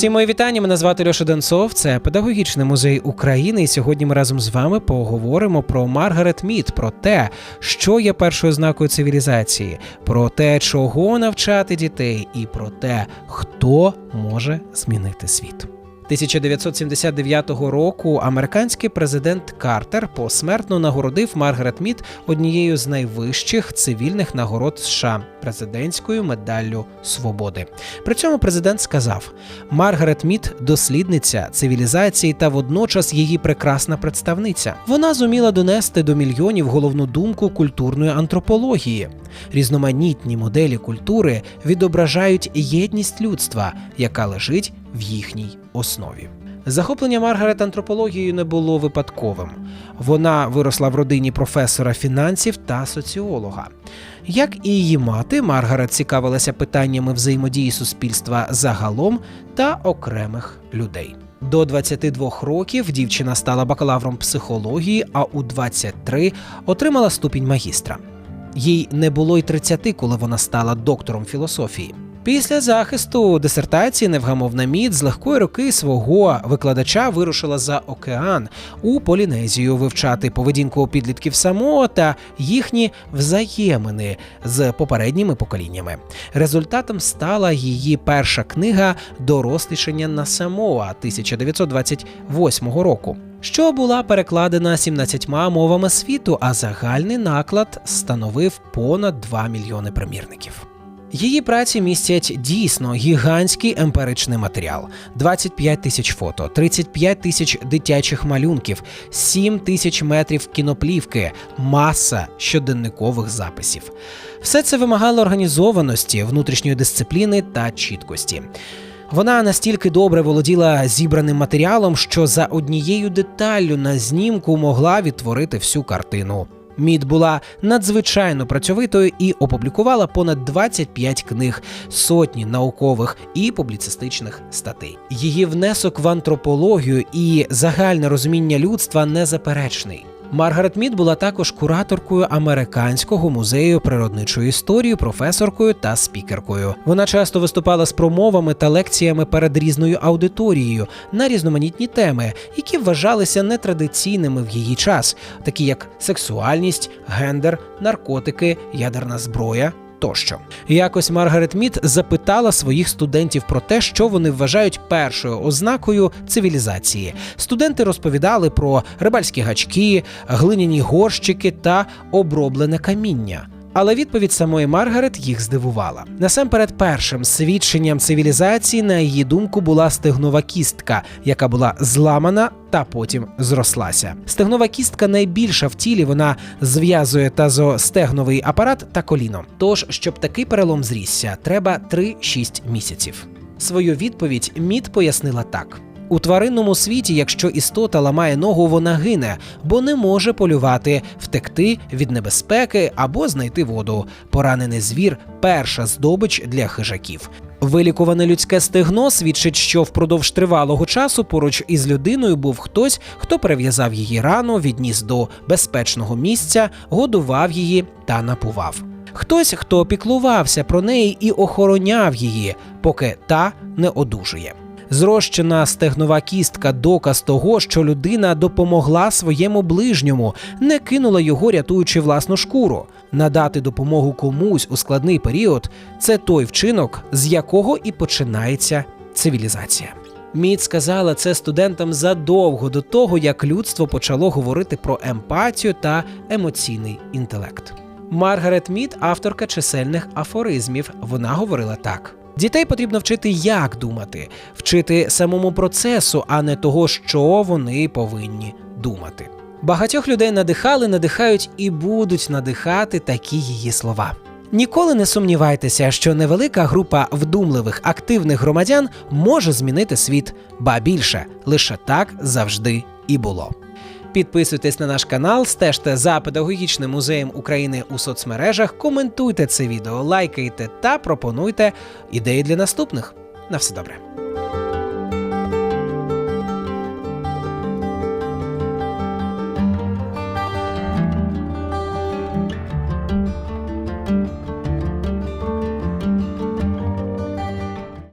Всім мої вітання. Мене звати Льоша Донцов. Це педагогічний музей України. І сьогодні ми разом з вами поговоримо про Маргарет Мід, про те, що є першою знакою цивілізації, про те, чого навчати дітей, і про те, хто може змінити світ. 1979 року американський президент Картер посмертно нагородив Маргарет Мід однією з найвищих цивільних нагород США президентською медаллю свободи. При цьому президент сказав: Маргарет Мід дослідниця цивілізації та водночас її прекрасна представниця. Вона зуміла донести до мільйонів головну думку культурної антропології. Різноманітні моделі культури відображають єдність людства, яка лежить в їхній основі. Захоплення Маргарет антропологією не було випадковим. Вона виросла в родині професора фінансів та соціолога. Як і її мати, Маргарет цікавилася питаннями взаємодії суспільства загалом та окремих людей. До 22 років дівчина стала бакалавром психології, а у 23 отримала ступінь магістра. Їй не було й 30, коли вона стала доктором філософії. Після захисту дисертації невгамовна мід з легкої руки свого викладача вирушила за океан у Полінезію вивчати поведінку підлітків Самоа та їхні взаємини з попередніми поколіннями. Результатом стала її перша книга Дорослішання на Самоа 1928 року. Що була перекладена 17 мовами світу, а загальний наклад становив понад 2 мільйони примірників. Її праці містять дійсно гігантський емпіричний матеріал: 25 тисяч фото, 35 тисяч дитячих малюнків, 7 тисяч метрів кіноплівки, маса щоденникових записів. Все це вимагало організованості, внутрішньої дисципліни та чіткості. Вона настільки добре володіла зібраним матеріалом, що за однією деталлю на знімку могла відтворити всю картину. Мід була надзвичайно працьовитою і опублікувала понад 25 книг, сотні наукових і публіцистичних статей. Її внесок в антропологію і загальне розуміння людства незаперечний. Маргарет Мід була також кураторкою американського музею природничої історії, професоркою та спікеркою. Вона часто виступала з промовами та лекціями перед різною аудиторією на різноманітні теми, які вважалися нетрадиційними в її час, такі як сексуальність, гендер, наркотики, ядерна зброя. Тощо якось Маргарет Мід запитала своїх студентів про те, що вони вважають першою ознакою цивілізації. Студенти розповідали про рибальські гачки, глиняні горщики та оброблене каміння. Але відповідь самої Маргарет їх здивувала. Насамперед, першим свідченням цивілізації, на її думку, була стегнова кістка, яка була зламана та потім зрослася. Стегнова кістка найбільша в тілі, вона зв'язує тазостегновий апарат та коліно. Тож, щоб такий перелом зрісся, треба 3-6 місяців. Свою відповідь Мід пояснила так. У тваринному світі, якщо істота ламає ногу, вона гине, бо не може полювати, втекти від небезпеки або знайти воду. Поранений звір перша здобич для хижаків. Вилікуване людське стегно свідчить, що впродовж тривалого часу поруч із людиною був хтось, хто перев'язав її рану, відніс до безпечного місця, годував її та напував. Хтось, хто піклувався про неї і охороняв її, поки та не одужує. Зрощена стегнова кістка доказ того, що людина допомогла своєму ближньому, не кинула його, рятуючи власну шкуру. Надати допомогу комусь у складний період це той вчинок, з якого і починається цивілізація. Мід сказала це студентам задовго до того, як людство почало говорити про емпатію та емоційний інтелект. Маргарет Мід, авторка чисельних афоризмів, вона говорила так. Дітей потрібно вчити, як думати, вчити самому процесу, а не того, що вони повинні думати. Багатьох людей надихали, надихають і будуть надихати такі її слова. Ніколи не сумнівайтеся, що невелика група вдумливих активних громадян може змінити світ, ба більше лише так завжди і було. Підписуйтесь на наш канал, стежте за педагогічним музеєм України у соцмережах, коментуйте це відео, лайкайте та пропонуйте ідеї для наступних. На все добре.